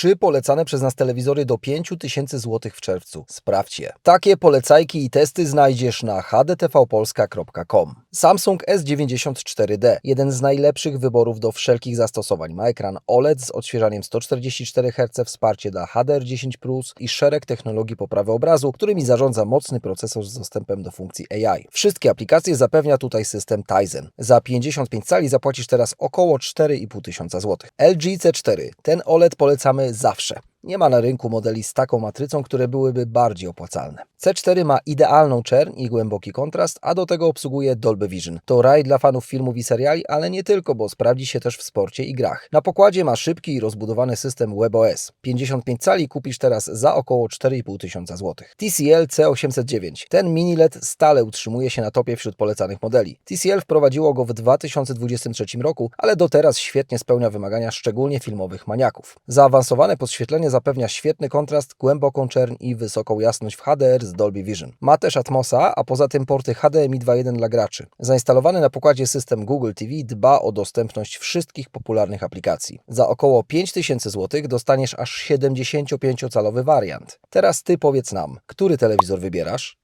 trzy polecane przez nas telewizory do 5000 zł w czerwcu. Sprawdź je. Takie polecajki i testy znajdziesz na hdtvpolska.com. Samsung S94D, jeden z najlepszych wyborów do wszelkich zastosowań. Ma ekran OLED z odświeżaniem 144 Hz, wsparcie dla HDR10+, i szereg technologii poprawy obrazu, którymi zarządza mocny procesor z dostępem do funkcji AI. Wszystkie aplikacje zapewnia tutaj system Tizen. Za 55 cali zapłacisz teraz około 4,5 tysiąca złotych. LG C4. Ten OLED polecamy zawsze. Nie ma na rynku modeli z taką matrycą, które byłyby bardziej opłacalne. C4 ma idealną czerń i głęboki kontrast, a do tego obsługuje Dolby Vision. To raj dla fanów filmów i seriali, ale nie tylko, bo sprawdzi się też w sporcie i grach. Na pokładzie ma szybki i rozbudowany system WebOS. 55 cali kupisz teraz za około 4,5 tysiąca złotych. TCL C809. Ten mini LED stale utrzymuje się na topie wśród polecanych modeli. TCL wprowadziło go w 2023 roku, ale do teraz świetnie spełnia wymagania szczególnie filmowych maniaków. Zaawansowane podświetlenie zapewnia świetny kontrast, głęboką czerń i wysoką jasność w HDR z Dolby Vision. Ma też Atmosa, a poza tym porty HDMI 2.1 dla graczy. Zainstalowany na pokładzie system Google TV dba o dostępność wszystkich popularnych aplikacji. Za około 5000 zł dostaniesz aż 75-calowy wariant. Teraz Ty powiedz nam, który telewizor wybierasz?